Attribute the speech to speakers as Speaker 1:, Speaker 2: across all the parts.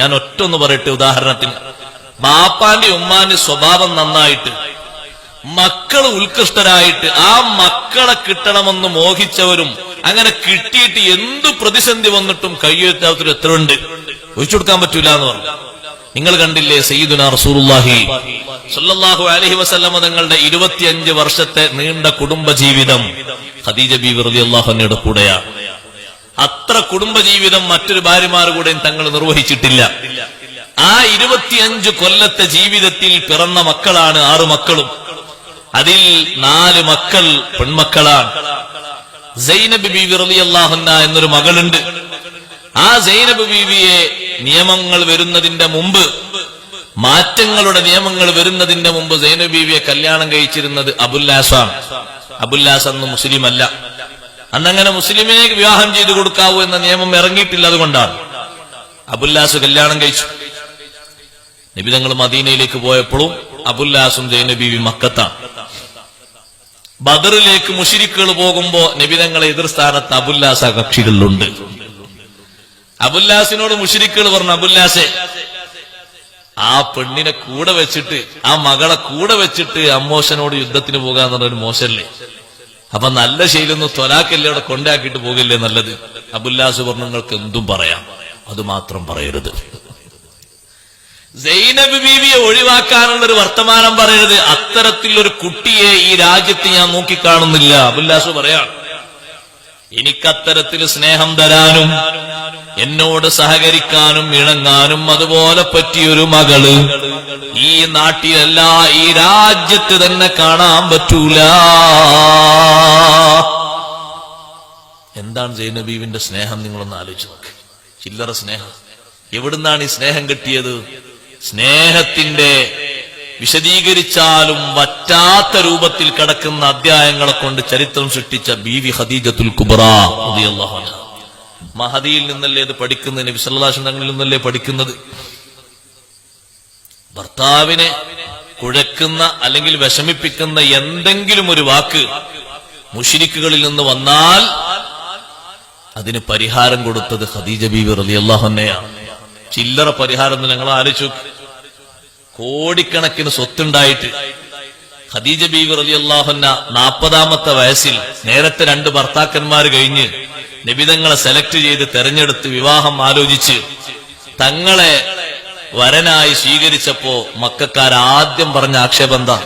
Speaker 1: ഞാൻ ഒറ്റ ഒന്ന് പറയട്ടെ ഉദാഹരണത്തിന്. ബാപ്പാന്റെ ഉമ്മാന്റെ സ്വഭാവം നന്നായിട്ട് മക്കൾ ഉത്കൃഷ്ടരായിട്ട് ആ മക്കളെ കിട്ടണമെന്ന് മോഹിച്ചവരും അങ്ങനെ കിട്ടിയിട്ട് എന്ത് പ്രതിസന്ധി വന്നിട്ടും കയ്യെഴുത്താത്തവർ എത്ര ഉണ്ട്? ഒഴിച്ചു കൊടുക്കാൻ പറ്റൂല എന്ന് പറഞ്ഞു. നിങ്ങൾ കണ്ടില്ലേ സയ്യിദുന റസൂലുള്ളാഹി സല്ലല്ലാഹു അലൈഹി വസല്ലമ തങ്ങളുടെ ഇരുപത്തിയഞ്ച് വർഷത്തെ നീണ്ട കുടുംബ ജീവിതം ഖദീജ ബി റളിയല്ലാഹു അൻഹയുടെ കൂടെയാണ്. അത്ര കുടുംബജീവിതം മറ്റൊരു ഭാര്യമാർ കൂടെയും തങ്ങൾ നിർവഹിച്ചിട്ടില്ല. ആ ഇരുപത്തിയഞ്ച് കൊല്ലത്തെ ജീവിതത്തിൽ പിറന്ന മക്കളാണ് ആറു മക്കളും. അതിൽ നാല് മക്കൾ പെൺമക്കളാണ്. സൈനബ് ബീവി റളിയല്ലാഹുന്ന എന്നൊരു മകളുണ്ട്. ആ സൈനബ് ബീവിയെ നിയമങ്ങൾ വരുന്നതിന്റെ മുമ്പ് മാറ്റങ്ങളുടെ നിയമങ്ങൾ വരുന്നതിന്റെ മുമ്പ് സൈനബ് ബീവിയെ കല്യാണം കഴിച്ചിരുന്നത് അബുല്ലാസാണ്. അബുല്ലാസ് അന്ന് മുസ്ലിം അല്ല അന്നങ്ങനെ മുസ്ലിമിനെ വിവാഹം ചെയ്തു കൊടുക്കാവൂ എന്ന നിയമം ഇറങ്ങിയിട്ടില്ല അതുകൊണ്ടാണ്. അബുല്ലാസ് കല്യാണം കഴിച്ചു. നബി തങ്ങൾ മദീനയിലേക്ക് പോയപ്പോഴും അബുല്ലാസും ജൈനബീവി മക്കത്താണ്. ബദറിലേക്ക് മുഷിരിക്കുകൾ പോകുമ്പോ നബിതങ്ങളെ എതിർ സ്ഥാനത്ത് അബുല്ലാസ കക്ഷികളിലുണ്ട്. അബുല്ലാസിനോട് മുഷിരിക്കുകൾ പറഞ്ഞു അബുല്ലാസെ ആ പെണ്ണിനെ കൂടെ വെച്ചിട്ട് ആ മകളെ കൂടെ വെച്ചിട്ട് അമ്മോശനോട് യുദ്ധത്തിന് പോകാന്ന് പറഞ്ഞൊരു മോശല്ലേ? അപ്പൊ നല്ല ശൈലൊന്ന് തൊലാക്കല്ലേ അവിടെ കൊണ്ടാക്കിയിട്ട് പോകില്ലേ നല്ലത്? അബുല്ലാസ് പറഞ്ഞു നിങ്ങൾക്ക് എന്തും പറയാം. അത് മാത്രം പറയരുത്. സൈനബ് ബീവിയെ ഒഴിവാക്കാനുള്ള ഒരു വർത്തമാനം പറയരുത്. അത്തരത്തിൽ ഒരു കുട്ടിയെ ഈ രാജ്യത്ത് ഞാൻ നോക്കിക്കാണുന്നില്ല. അബുല്ലാസ് പറയാണ് എനിക്കത്തരത്തിൽ സ്നേഹം തരാനും എന്നോട് സഹകരിക്കാനും ഇണങ്ങാനും അതുപോലെ പറ്റിയൊരു മകൾ ഈ നാട്ടിലല്ല ഈ രാജ്യത്ത് തന്നെ കാണാൻ പറ്റൂല. എന്താണ് ജൈനബീവിന്റെ സ്നേഹം? നിങ്ങളൊന്ന് ആലോചിച്ച് നോക്ക്. ചില്ലറ സ്നേഹം. എവിടുന്നാണ് ഈ സ്നേഹം കിട്ടിയത്? സ്നേഹത്തിന്റെ വിശദീകരിച്ചാലും വറ്റാത്ത രൂപത്തിൽ കിടക്കുന്ന അധ്യായങ്ങളെ കൊണ്ട് ചരിത്രം സൃഷ്ടിച്ച ബീവി റളിയല്ലാഹു അൻഹ. മഹദിയിൽ നിന്നല്ലേ ഇത് പഠിക്കുന്നത്? നബി സല്ലല്ലാഹു അലൈഹി വസല്ലം നിന്നല്ലേ പഠിക്കുന്നത്? ഭർത്താവിനെ കുഴക്കുന്ന അല്ലെങ്കിൽ വിഷമിപ്പിക്കുന്ന എന്തെങ്കിലും ഒരു വാക്ക് മുഷിരിക്കുകളിൽ നിന്ന് വന്നാൽ അതിന് പരിഹാരം കൊടുത്തത് ഖദീജ ബീവി റളിയല്ലാഹുന്നയാണ് ചില്ലറ പരിഹാരം ഞങ്ങൾ ആലോചിച്ചു. കോടിക്കണക്കിന് സ്വത്തുണ്ടായിട്ട് ഖദീജ ബീവി റളിയല്ലാഹുന്ന നാൽപ്പതാമത്തെ വയസ്സിൽ നേരത്തെ രണ്ട് ഭർത്താക്കന്മാർ കഴിഞ്ഞ് നിബിതങ്ങളെ സെലക്ട് ചെയ്ത് തെരഞ്ഞെടുത്ത് വിവാഹം ആലോചിച്ച് തങ്ങളെ വരനായി സ്വീകരിച്ചപ്പോ മക്കാർ ആദ്യം പറഞ്ഞ ആക്ഷേപം എന്താ?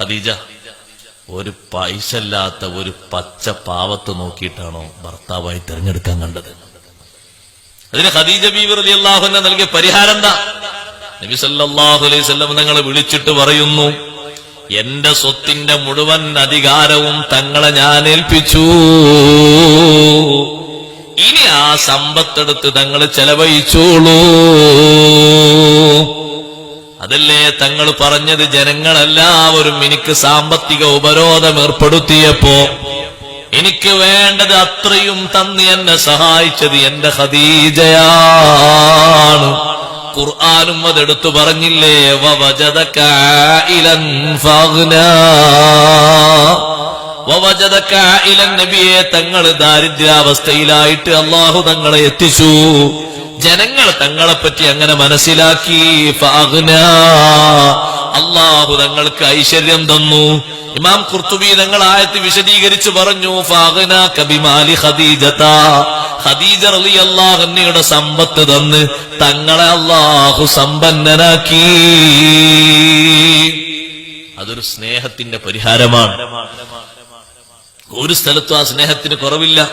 Speaker 1: ഖദീജ ഒരു പൈസ ഇല്ലാത്ത ഒരു പച്ച പാവത്ത് നോക്കിയിട്ടാണോ ഭർത്താവായി തിരഞ്ഞെടുക്കാൻ കണ്ടത്? അതിന് ഖദീജ ബീവി അലി അൻഹ നൽകിയ പരിഹാരം എന്താ? നബി സല്ലല്ലാഹു അലൈഹി നിങ്ങളെ വിളിച്ചിട്ട് പറയുന്നു എന്റെ സ്വത്തിന്റെ മുഴുവൻ അധികാരവും തങ്ങളെ ഞാൻ ഏൽപ്പിച്ചു. ഇനി ആ സമ്പത്തെടുത്ത് തങ്ങൾ ചെലവഴിച്ചോളൂ. അതല്ലേ തങ്ങൾ പറഞ്ഞത്? ജനങ്ങളെല്ലാവരും എനിക്ക് സാമ്പത്തിക ഉപരോധം ഏർപ്പെടുത്തിയപ്പോ എനിക്ക് വേണ്ടത് അത്രയും തന്ന് എന്നെ സഹായിച്ചത് എന്റെ ഖദീജയാണ്. ഖുർആാനും അതെടുത്തു പറഞ്ഞില്ലേ? വവജദക നബിയെ തങ്ങൾ ദാരിദ്ര്യാവസ്ഥയിലായിട്ട് അള്ളാഹു തങ്ങളെ എത്തിച്ചു. ജനങ്ങൾ തങ്ങളെ പറ്റി അങ്ങനെ മനസ്സിലാക്കി. അള്ളാഹു തങ്ങൾക്ക് ഐശ്വര്യം തന്നു. ഇമാം കുർത്തുബി തങ്ങൾ ആയത്ത് വിശദീകരിച്ചു പറഞ്ഞു ഫഗ്നാ കബിമാലി ഖദീജ റളിയല്ലാഹുന്നയുടെ സമ്പത്ത് തന്ന് തങ്ങളെ അള്ളാഹു സമ്പന്നനാക്കി. അതൊരു സ്നേഹത്തിന്റെ പരിഹാരമാണ്. ഒരു സ്ഥലത്തും ആ സ്നേഹത്തിന് കുറവില്ല.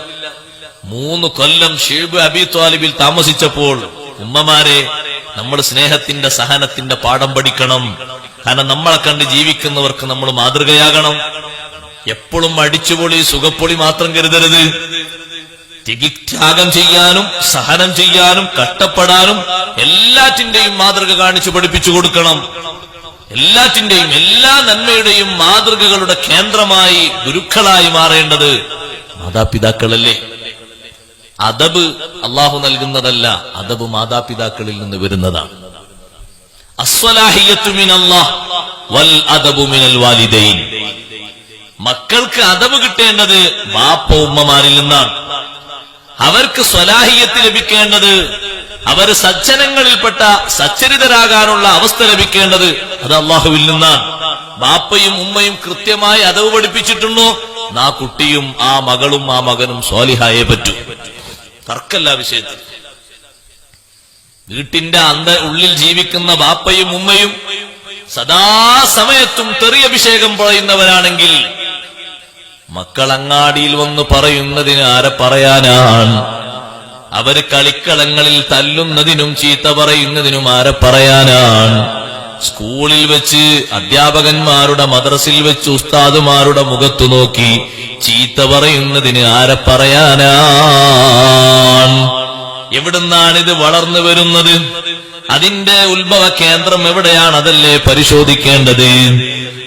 Speaker 1: മൂന്ന് കൊല്ലം ഷേബ് അബി താലിബിൽ താമസിച്ചപ്പോൾ ഉമ്മമാരെ നമ്മൾ സ്നേഹത്തിന്റെ സഹനത്തിന്റെ പാഠം പഠിക്കണം. കാരണം നമ്മളെ കണ്ട് ജീവിക്കുന്നവർക്ക് നമ്മൾ മാതൃകയാകണം. എപ്പോഴും അടിച്ചുപൊളി സുഖപ്പൊളി മാത്രം കരുതരുത്. ത്യാഗം ചെയ്യാനും സഹനം ചെയ്യാനും കഷ്ടപ്പെടാനും എല്ലാറ്റിന്റെയും മാതൃക കാണിച്ചു പഠിപ്പിച്ചു കൊടുക്കണം. എല്ലാറ്റിന്റെയും എല്ലാ നന്മയുടെയും മാതൃകകളുടെ കേന്ദ്രമായി ഗുരുക്കളായി മാറേണ്ടത് മാതാപിതാക്കളല്ലേ? അദബ് അള്ളാഹു നൽകുന്നതല്ല അദബ് മാതാപിതാക്കളിൽ നിന്ന് വരുന്നതാണ്. മക്കൾക്ക് അദബ് കിട്ടേണ്ടത് ബാപ്പ ഉമ്മമാരിൽ നിന്നാണ്. അവർക്ക് സ്വലാഹിയത്ത് ലഭിക്കേണ്ടത് അവർ സജ്ജനങ്ങളിൽപ്പെട്ട സച്ചരിതരാകാനുള്ള അവസ്ഥ ലഭിക്കേണ്ടത് അത് അള്ളാഹുവിൽ നിന്നാണ്. ബാപ്പയും ഉമ്മയും കൃത്യമായി അതവ് പഠിപ്പിച്ചിട്ടുണ്ടോ? ആ കുട്ടിയും ആ മകളും ആ മകനും സ്വാലിഹായെ പറ്റൂ. തർക്കല്ല വിഷയത്തിൽ. വീട്ടിന്റെ അന്ത ഉള്ളിൽ ജീവിക്കുന്ന ബാപ്പയും ഉമ്മയും സദാസമയത്തും തെറിയഭിഷേകം പറയുന്നവരാണെങ്കിൽ മക്കളങ്ങാടിയിൽ വന്ന് പറയുന്നതിന് ആരെ പറയാനാണ്? അവർ കളിക്കളങ്ങളിൽ തല്ലുന്നതിനും ചീത്ത പറയുന്നതിനും ആരെ പറയാനാണ്? സ്കൂളിൽ വെച്ച് അധ്യാപകന്മാരുടെ മദ്രസിൽ വെച്ച് ഉസ്താദുമാരുടെ മുഖത്തു നോക്കി ചീത്ത പറയുന്നതിന് ആരെ പറയാനാണ്? എവിടുന്നാണിത് വളർന്നു വരുന്നത്? അതിന്റെ ഉത്ഭവ കേന്ദ്രം എവിടെയാണ് അതല്ലേ പരിശോധിക്കേണ്ടത്?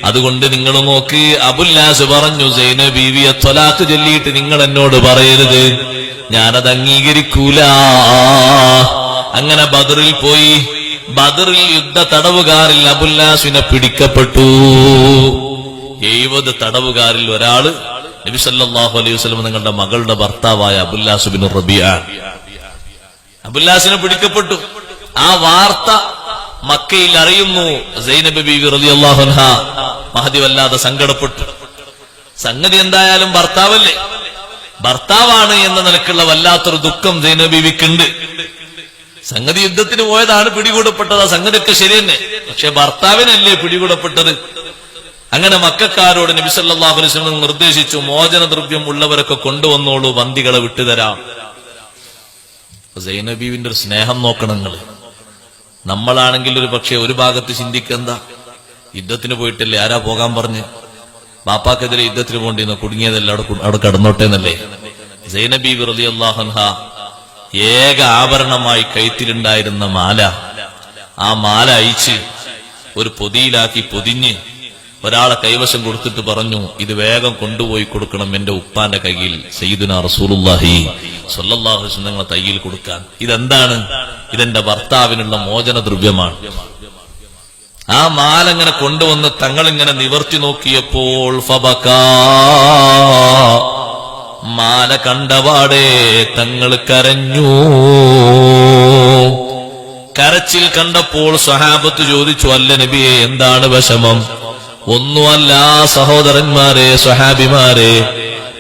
Speaker 1: അതുകൊണ്ട് നിങ്ങൾ നോക്ക് അബുല്ലാസ് പറഞ്ഞു സൈന ബീവിയെ ത്വലാക്ക് ചൊല്ലിയിട്ട് നിങ്ങൾ എന്നോട് പറയരുത്. ഞാനത് അംഗീകരിക്കൂല. അങ്ങനെ ബദറിൽ പോയി. ബദറിൽ യുദ്ധ തടവുകാരിൽ അബുല്ലാസിനെ പിടിക്കപ്പെട്ടു. എഴുപത് തടവുകാരിൽ ഒരാൾ നബി സല്ലല്ലാഹു അലൈഹി വസ്ലം നിങ്ങളുടെ മകളുടെ ഭർത്താവായ അബുല്ലാസ് ബിൻ റബിയ. അബുല്ലാസിനെ പിടിക്കപ്പെട്ടു. ആ വാർത്ത മക്കയിൽ അറിയുന്നു. സൈനബ് മഹദി വല്ലാതെ സങ്കടപ്പെട്ടു. സംഗതി എന്തായാലും ഭർത്താവല്ലേ? ഭർത്താവാണ് എന്ന നിലക്കുള്ള വല്ലാത്തൊരു ദുഃഖം സൈനബ് ബീവിക്കുണ്ട് സംഗതി യുദ്ധത്തിന് പോയതാണ് പിടികൂടപ്പെട്ടത് ആ സംഗതിയൊക്കെ ശരി തന്നെ. പക്ഷെ ഭർത്താവിനല്ലേ പിടികൂടപ്പെട്ടത്? അങ്ങനെ മക്കാരോട് നബി സല്ലല്ലാഹു അലൈഹി വസല്ലം നിർദ്ദേശിച്ചു മോചനദ്രവ്യം ഉള്ളവരൊക്കെ കൊണ്ടുവന്നോളൂ ബന്ദികളെ വിട്ടുതരാം. സൈനബീവിന്റെ ഒരു സ്നേഹം നോക്കണം നമ്മളാണെങ്കിൽ ഒരു പക്ഷെ ഒരു ഭാഗത്ത് ചിന്തിക്കെന്താ യുദ്ധത്തിന് പോയിട്ടല്ലേ? ആരാ പോകാൻ പറഞ്ഞ്? ബാപ്പാക്കെതിരെ യുദ്ധത്തിന് പോണ്ടിന്ന് കുടുങ്ങിയതല്ല അവിടെ കടന്നോട്ടെ എന്നല്ലേ? സൈനബി വെറുതെ അള്ളാഹൻഹ ഏക ആഭരണമായി കൈത്തിലുണ്ടായിരുന്ന മാല. ആ മാല അയച്ച് ഒരു പൊതിയിലാക്കി പൊതിഞ്ഞ് ഒരാളെ കൈവശം കൊടുത്തിട്ട് പറഞ്ഞു ഇത് വേഗം കൊണ്ടുപോയി കൊടുക്കണം എന്റെ ഉപ്പാന്റെ കയ്യിൽ സയ്യിദുന അലൈഹി വസല്ലം നിങ്ങളെ തയ്യിൽ കൊടുക്കാൻ. ഇതെന്താണ്? ഇതെന്റെ ഭർത്താവിനുള്ള മോചന ദ്രവ്യമാണ് ആ മാലങ്ങനെ കൊണ്ടുവന്ന് തങ്ങൾ ഇങ്ങനെ നിവർത്തി നോക്കിയപ്പോൾ ഫബക മാല കണ്ടപാടെ തങ്ങൾ കരഞ്ഞു. കരച്ചിൽ കണ്ടപ്പോൾ സഹാബത്ത് ചോദിച്ചു അല്ല നബിയെ എന്താണ് വിഷമം? ഒന്നുമല്ല സഹോദരന്മാരെ സഹാബിമാരെ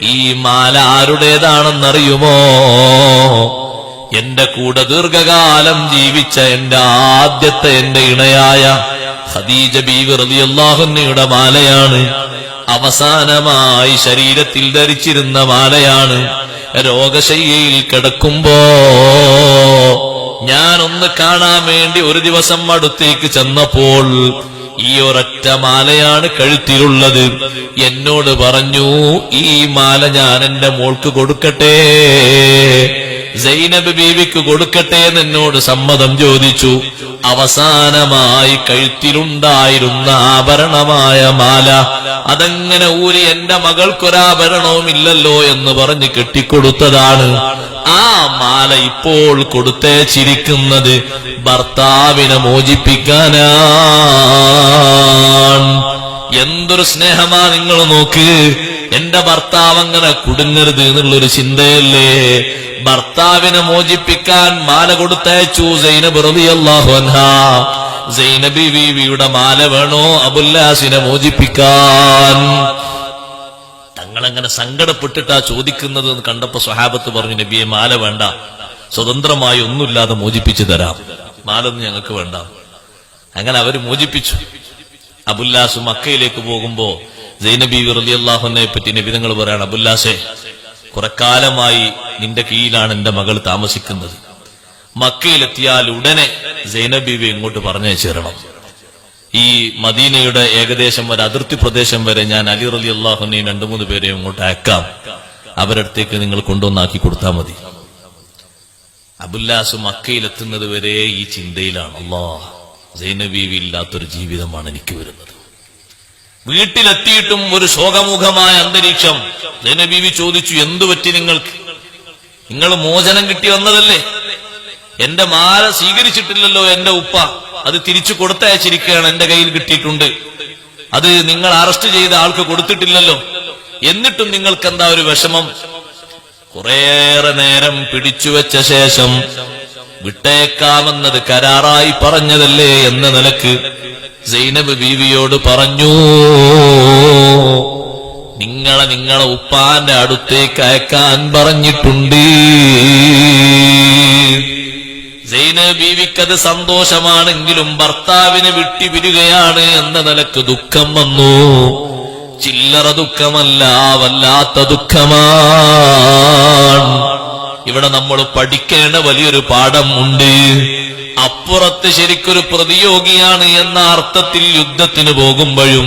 Speaker 1: ഈ മാല ആരുടേതാണെന്നറിയുമോ? എന്റെ കൂടെ ദീർഘകാലം ജീവിച്ച എന്റെ ആദ്യത്തെ എന്റെ ഇണയായ ഹദീജ ബീവി റളിയല്ലാഹുന്നയുടെ മാലയാണ്. അവസാനമായി ശരീരത്തിൽ ധരിച്ചിരുന്ന മാലയാണ്. രോഗശയ്യയിൽ കിടക്കുമ്പോ ഞാനൊന്ന് കാണാൻ വേണ്ടി ഒരു ദിവസം അടുത്തേക്ക് ചെന്നപ്പോൾ ഈ ഒരൊറ്റ മാലയാണ് കഴുത്തിലുള്ളത്. എന്നോട് പറഞ്ഞു ഈ മാല ഞാൻ എന്റെ മോൾക്ക് കൊടുക്കട്ടെ. സൈനബ് ബീവിക്ക് കൊടുക്കട്ടെ എന്ന് എന്നോട് സമ്മതം ചോദിച്ചു. അവസാനമായി കഴുത്തിലുണ്ടായിരുന്ന ആഭരണമായ മാല. അതെങ്ങനെ ഊരി എന്റെ മകൾക്കൊരാഭരണവും ഇല്ലല്ലോ എന്ന് പറഞ്ഞ് കെട്ടിക്കൊടുത്തതാണ്. ആ മാല ഇപ്പോൾ കൊടുത്തേച്ചിരിക്കുന്നത് ഭർത്താവിനെ മോചിപ്പിക്കാനാണ്. എന്തൊരു സ്നേഹമാ നിങ്ങൾ നോക്ക്. എന്റെ ഭർത്താവ് അങ്ങനെ കുടുങ്ങരുത് എന്നുള്ളൊരു ചിന്തയല്ലേ? ഭർത്താവിനെ മോചിപ്പിക്കാൻ മാല കൊടുത്തയച്ചു സൈനബ് അൻഹ. സൈനബി ബീവിയുടെ മാല വേണോ? അബുല്ലാസിനെ മോചിപ്പിക്കാൻ. തങ്ങളങ്ങനെ സങ്കടപ്പെട്ടിട്ടാ ചോദിക്കുന്നത് കണ്ടപ്പോ സ്വഹാബത്ത് പറഞ്ഞു നബിയെ മാല വേണ്ട. സ്വതന്ത്രമായി ഒന്നുമില്ലാതെ മോചിപ്പിച്ചു തരാം. മാലൊന്നും ഞങ്ങൾക്ക് വേണ്ട. അങ്ങനെ അവർ മോചിപ്പിച്ചു. അബുല്ലാസ് മക്കയിലേക്ക് പോകുമ്പോ സൈനബി റളിയല്ലാഹുവിനെ പറ്റി നബി നിങ്ങൾ പറയാണ് അബുല്ലാസെ കുറെ കാലമായി നിന്റെ കീഴിലാണ് എന്റെ മകൾ താമസിക്കുന്നത്. മക്കയിലെത്തിയാൽ ഉടനെ സൈനബീവി ഇങ്ങോട്ട് പറഞ്ഞയച്ചേരണം ഈ മദീനയുടെ ഏകദേശം ഒരു അതിർത്തി പ്രദേശം വരെ ഞാൻ അലി റലി അള്ളാഹുനെയും രണ്ടു മൂന്ന് പേരെ ഇങ്ങോട്ട് അയക്കാം. അവരടുത്തേക്ക് നിങ്ങൾ കൊണ്ടുവന്നാക്കി കൊടുത്താൽ മതി. അബുല്ലാസ് മക്കയിലെത്തുന്നത് വരെ ഈ ചിന്തയിലാണ്. അള്ളാഹ് സൈനബീവി ഇല്ലാത്തൊരു ജീവിതമാണ് എനിക്ക് വരുന്നത്. വീട്ടിലെത്തിയിട്ടും ഒരു ശോകമുഖമായ അന്തരീക്ഷം. ജനബീവി ചോദിച്ചു എന്തു പറ്റി നിങ്ങൾക്ക്? നിങ്ങൾ മോചനം കിട്ടി വന്നതല്ലേ? എന്റെ മാല സ്വീകരിച്ചിട്ടില്ലല്ലോ എന്റെ ഉപ്പ. അത് തിരിച്ചു കൊടുത്തയച്ചിരിക്കുകയാണ് എന്റെ കയ്യിൽ കിട്ടിയിട്ടുണ്ട്. അത് നിങ്ങൾ അറസ്റ്റ് ചെയ്ത ആൾക്ക് കൊടുത്തിട്ടില്ലല്ലോ. എന്നിട്ടും നിങ്ങൾക്ക് എന്താ ഒരു വിഷമം? കുറേയേറെ നേരം പിടിച്ചു വെച്ച ശേഷം വിട്ടേക്കാമെന്നത് കരാറായി പറഞ്ഞതല്ലേ എന്ന നിലയ്ക്ക് സൈനബ് ബീവിയോട് പറഞ്ഞു നിങ്ങളെ നിങ്ങളെ ഉപ്പാന്റെ അടുത്തേക്ക് അയക്കാൻ പറഞ്ഞിട്ടുണ്ട്. ബീവിക്കത് സന്തോഷമാണെങ്കിലും ഭർത്താവിനെ വിട്ടുപിരികയാണ് എന്ന നിലയ്ക്ക് ദുഃഖം വന്നു. ചില്ലറ ദുഃഖമല്ല വല്ലാത്ത ദുഃഖമാണ്. ഇവിടെ നമ്മൾ പഠിക്കേണ്ട വലിയൊരു പാഠം ഉണ്ട് അപ്പുറത്ത് ശരിക്കൊരു പ്രതിയോഗിയാണ് എന്ന അർത്ഥത്തിൽ യുദ്ധത്തിന് പോകുമ്പോഴും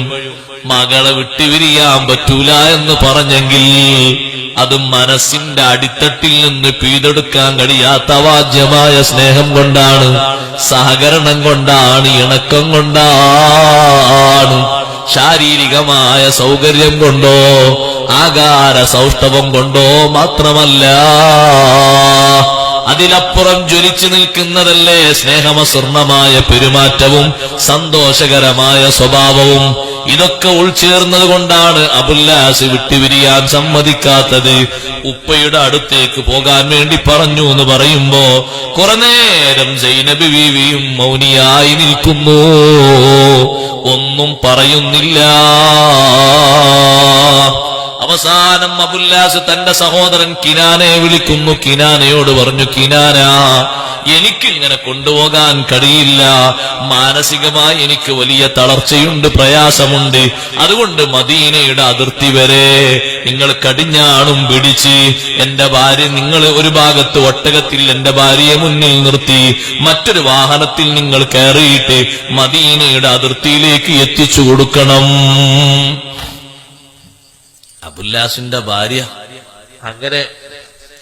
Speaker 1: മകളെ വിട്ടുപിരിയാൻ പറ്റൂല എന്ന് പറഞ്ഞെങ്കിൽ അത് മനസ്സിന്റെ അടിത്തട്ടിൽ നിന്ന് പിഴുതെടുക്കാൻ കഴിയാത്ത വാജ്യമായ സ്നേഹം കൊണ്ടാണ് സഹകരണം കൊണ്ടാണ് ഇണക്കം കൊണ്ടാണ് ശാരീരികമായ സൗകര്യം കൊണ്ടോ ആകാര സൗഷ്ടവം കൊണ്ടോ മാത്രമല്ല. അതിലപ്പുറം ജ്വലിച്ചു നിൽക്കുന്നതല്ലേ സ്നേഹമസൂർണമായ പെരുമാറ്റവും സന്തോഷകരമായ സ്വഭാവവും. ഇതൊക്കെ ഉൾച്ചേർന്നത് കൊണ്ടാണ് അബുല്ലാസ് വിട്ടുപിരിയാൻ സമ്മതിക്കാത്തത്. ഉപ്പയുടെ അടുത്തേക്ക് പോകാൻ വേണ്ടി പറഞ്ഞു എന്ന് പറയുമ്പോ കുറെ നേരം സൈനബി ബീവിയും മൗനിയായി നിൽക്കുന്നു. ഒന്നും പറയുന്നില്ല. അവസാനം അബുല്ലാസ് തന്റെ സഹോദരൻ കിനാനെ വിളിക്കുന്നു. കിനാനയോട് പറഞ്ഞു കിനാന എനിക്ക് ഇങ്ങനെ കൊണ്ടുപോകാൻ കഴിയില്ല. മാനസികമായി എനിക്ക് വലിയ തളർച്ചയുണ്ട് പ്രയാസമുണ്ട്. അതുകൊണ്ട് മദീനയുടെ അതിർത്തി വരെ നിങ്ങൾ കടിഞ്ഞാണും പിടിച്ച് എന്റെ ഭാര്യ നിങ്ങൾ ഒരു ഭാഗത്ത് ഒട്ടകത്തിൽ എന്റെ ഭാര്യയെ മുന്നിൽ നിർത്തി മറ്റൊരു വാഹനത്തിൽ നിങ്ങൾ കയറിയിട്ട് മദീനയുടെ അതിർത്തിയിലേക്ക് എത്തിച്ചു കൊടുക്കണം. അബുല്ലാസിന്റെ ഭാര്യ. അങ്ങനെ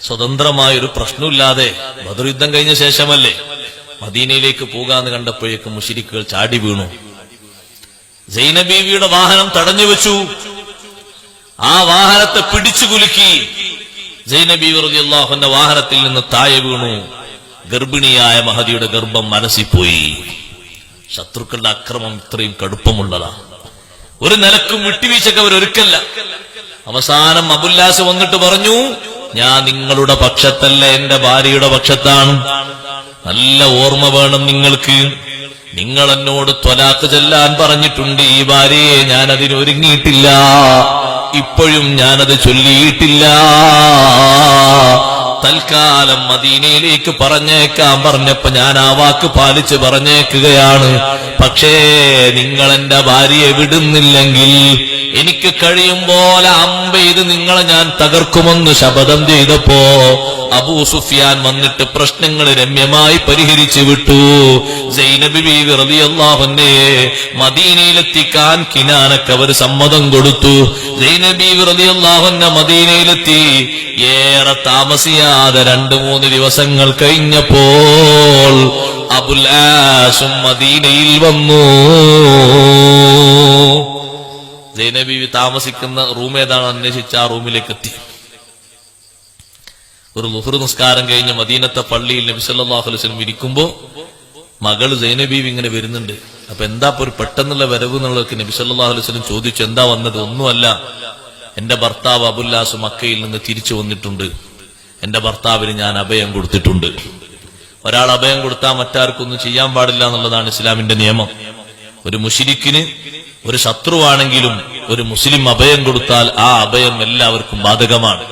Speaker 1: സ്വതന്ത്രമായ ഒരു പ്രശ്നമില്ലാതെ ബദർ യുദ്ധം കഴിഞ്ഞ ശേഷമല്ലേ മദീനയിലേക്ക് പോകാന്ന് കണ്ടപ്പോഴേക്കും മുഷിരിക്കുകൾ ചാടി വീണു. ജൈനബീവിയുടെ വാഹനം തടഞ്ഞു വെച്ചു. ആ വാഹനത്തെ പിടിച്ചു കുലുക്കി. ജൈനബീവി റളിയല്ലാഹുവിന്റെ വാഹനത്തിൽ നിന്ന് താഴെ വീണു. ഗർഭിണിയായ മഹതിയുടെ ഗർഭം മനസ്സിപ്പോയി. ശത്രുക്കളുടെ അക്രമം ഇത്രയും കടുപ്പമുള്ളതാ. ഒരു നിലക്കും വിട്ടുവീഴ്ചക്ക് അവർ ഒരുക്കല്ല അവസാനം അബുല്ലാസ് വന്നിട്ട് പറഞ്ഞു ഞാൻ നിങ്ങളുടെ പക്ഷത്തല്ല എന്റെ ഭാര്യയുടെ പക്ഷത്താണ്. നല്ല ഓർമ്മ വേണം നിങ്ങൾക്ക്. നിങ്ങൾ എന്നോട് ത്വലാക്ക് ചെല്ലാൻ പറഞ്ഞിട്ടുണ്ട് ഈ ഭാര്യയെ ഞാൻ അതിനൊരുങ്ങിയിട്ടില്ല ഇപ്പോഴും ഞാനത് ചൊല്ലിയിട്ടില്ല. തൽക്കാലം മദീനയിലേക്ക് പറഞ്ഞേക്കാൻ പറഞ്ഞപ്പോ ഞാൻ ആ വാക്ക് പാലിച്ച് പറഞ്ഞേക്കുകയാണ്. പക്ഷേ നിങ്ങൾ എന്റെ ഭാര്യയെ വിടുന്നില്ലെങ്കിൽ എനിക്ക് കഴിയും പോലെ അമ്പെയ്ത് നിങ്ങളെ ഞാൻ തകർക്കുമെന്ന് ശപഥം ചെയ്തപ്പോ അബൂ സുഫിയാൻ വന്നിട്ട് പ്രശ്നങ്ങൾ രമ്യമായി പരിഹരിച്ചു വിട്ടു. സൈനബി മദീനയിലെത്തിക്കാൻ കിനാനക്ക് അവർ സമ്മതം കൊടുത്തു. സൈനബി മദീനയിലെത്തി. ഏറെ താമസിയാതെ രണ്ടു മൂന്ന് ദിവസങ്ങൾ കഴിഞ്ഞപ്പോൾ അബുൽ ആസും മദീനയിൽ വന്നു. ജൈനബീവി താമസിക്കുന്ന റൂം ഏതാണ് അന്വേഷിച്ച് ആ റൂമിലേക്ക് എത്തി. ഒരു ലുഹർ നിസ്കാരം കഴിഞ്ഞ മദീനത്തെ പള്ളിയിൽ നബി സല്ലല്ലാഹു അലൈഹി വസല്ലം ഇരിക്കുമ്പോ മകൾ ജൈനബീവ് ഇങ്ങനെ വരുന്നുണ്ട്. അപ്പൊ എന്താ ഒരു പെട്ടെന്നുള്ള വരവ് എന്നുള്ളതൊക്കെ നബി വസല്ലം ചോദിച്ചു. എന്താ വന്നത്? ഒന്നുമല്ല. എന്റെ ഭർത്താവ് അബുല്ലാസ് മക്കയിൽ നിന്ന് തിരിച്ചു വന്നിട്ടുണ്ട്. എന്റെ ഭർത്താവിന് ഞാൻ അഭയം കൊടുത്തിട്ടുണ്ട്. ഒരാൾ അഭയം കൊടുത്താൽ മറ്റാർക്കൊന്നും ചെയ്യാൻ പാടില്ല എന്നുള്ളതാണ് ഇസ്ലാമിന്റെ നിയമം. ഒരു മുഷിരിക്കിന് ഒരു ശത്രുവാണെങ്കിലും ഒരു മുസ്ലിം അഭയം കൊടുത്താൽ ആ അഭയം എല്ലാവർക്കും ബാധകമാണ്.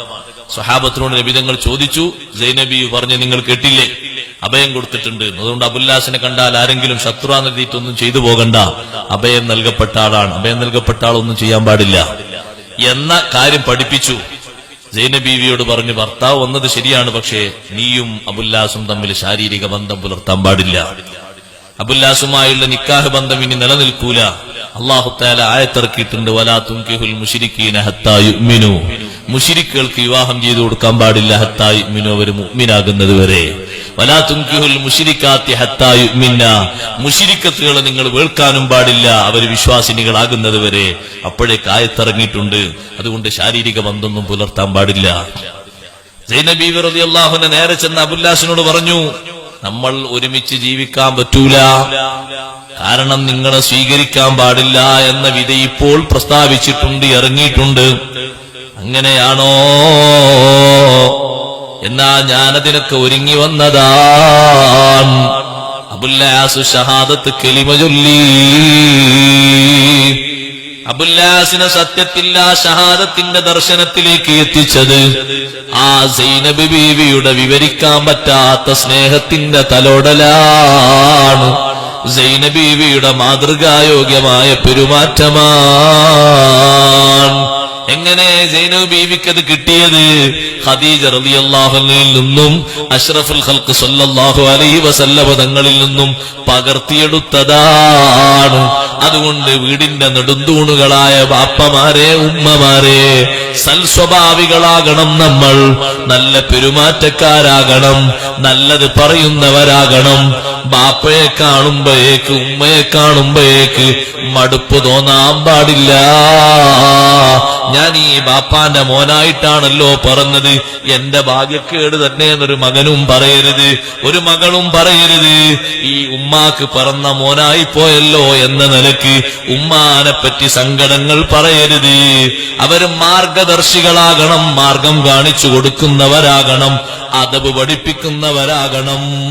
Speaker 1: സ്വഹാബത്തിനോട് നബിതങ്ങൾ ചോദിച്ചു ജൈനബി പറഞ്ഞു നിങ്ങൾ കേട്ടില്ലേ? അഭയം കൊടുത്തിട്ടുണ്ട്. അതുകൊണ്ട് അബുല്ലാസിനെ കണ്ടാൽ ആരെങ്കിലും ശത്രുവാനെത്തിയിട്ടൊന്നും ചെയ്തു പോകണ്ട. അഭയം നൽകപ്പെട്ട ആളാണ്. അഭയം നൽകപ്പെട്ട ആളൊന്നും ചെയ്യാൻ പാടില്ല. എന്ന കാര്യം പഠിപ്പിച്ചു. ജൈനബീവിയോട് പറഞ്ഞു ഭർത്താവ് വന്നത് ശരിയാണ് പക്ഷേ നീയും അബുല്ലാസും തമ്മിൽ ശാരീരിക ബന്ധം പുലർത്താൻ പാടില്ല. അബുല്ലാസുമായുള്ള നിക്കാഹ് ബന്ധം ഇനി നിലനിൽക്കൂല. അള്ളാഹുത്താല ആയത്തിറക്കിയിട്ടുണ്ട്. വലാ തുംകിഹുൽ മുഷിരിക്കീന ഹത്താ യുഅ്മിനു മുഷിരിക്കുകൾക്ക് വിവാഹം ചെയ്തു കൊടുക്കാൻ പാടില്ല ഹത്തായി യുഅ്മിനു അവർ മുഗ്മിനാകുന്നത് വരെ. വലാ തുൻകിഹുൽ മുഷിരിക്കാത്തി ഹത്തായു മിന്ന. മുഷിരിക്കത്തുകളെ നിങ്ങൾ വേൾക്കാനും പാടില്ല അവർ വിശ്വാസിനികളാകുന്നത് വരെ. അപ്പോഴേ കായത്തിറങ്ങിയിട്ടുണ്ട് അതുകൊണ്ട് ശാരീരിക ബന്ധമൊന്നും പുലർത്താൻ പാടില്ല. സൈനബി റളിയല്ലാഹുവിനെ നേരെ ചെന്ന് അബുല്ലാസിനോട് പറഞ്ഞു നമ്മൾ ഒരുമിച്ച് ജീവിക്കാൻ പറ്റൂല. കാരണം നിങ്ങളെ സ്വീകരിക്കാൻ പാടില്ല എന്ന വിധി ഇപ്പോൾ പ്രസ്താവിച്ചിട്ടുണ്ട് ഇറങ്ങിയിട്ടുണ്ട്. അങ്ങനെയാണോ? എന്നാ ഞാനതിനൊക്കെ ഒരുങ്ങി വന്നതാണ് അബുല്ലാസു ഷഹാദത്ത് കെലിമ ചൊല്ലി. അബുല്ലാസിനെ സത്യത്തിൽ ആ ഷഹാദത്തിന്റെ ദർശനത്തിലേക്ക് എത്തിച്ചത്. ആ സൈനബി ബീവിയുടെ വിവരിക്കാൻ പറ്റാത്ത സ്നേഹത്തിന്റെ തലോടലാണ്. സൈനബീവിയുടെ മാതൃകായോഗ്യമായ പെരുമാറ്റമാണ്. എങ്ങനെ ബീവിക്ക് അത് കിട്ടിയത്? ഖദീജ റളിയല്ലാഹുവിൽ നിന്നും അഷ്റഫുൽ ഖൽഖ് സല്ലല്ലാഹു അലൈഹി വസല്ലമ തങ്ങളിൽ നിന്നും പകർത്തിയെടുത്തതാണ്. അതുകൊണ്ട് വീടിന്റെ നെടുന്തൂണുകളായ ബാപ്പമാരെ ഉമ്മമാരെ സൽസ്വഭാവികളാകണം നമ്മൾ. നല്ല പെരുമാറ്റക്കാരാകണം നല്ലത് പറയുന്നവരാകണം. ബാപ്പയെ കാണുമ്പോഴേക്ക് ഉമ്മയെ കാണുമ്പോഴേക്ക് മടുപ്പ് തോന്നാൻ പാടില്ല. ഞാൻ ഈ ബാപ്പാന്റെ മോനായിട്ടാണല്ലോ പറഞ്ഞത്. എന്റെ ഭാഗ്യക്കേട് തന്നെ എന്നൊരു മകനും പറയരുത്. ഒരു മകളും പറയരുത്. ഈ ഉമ്മാക്ക് പറന്ന മോനായി പോയല്ലോ എന്ന നിലയ്ക്ക് ഉമ്മാനെ പറ്റി സങ്കടങ്ങൾ പറയരുത്. അവർ മാർഗദർശികളാകണം മാർഗം കാണിച്ചു കൊടുക്കുന്നവരാകണം അതവ് പഠിപ്പിക്കുന്നവരാകണം.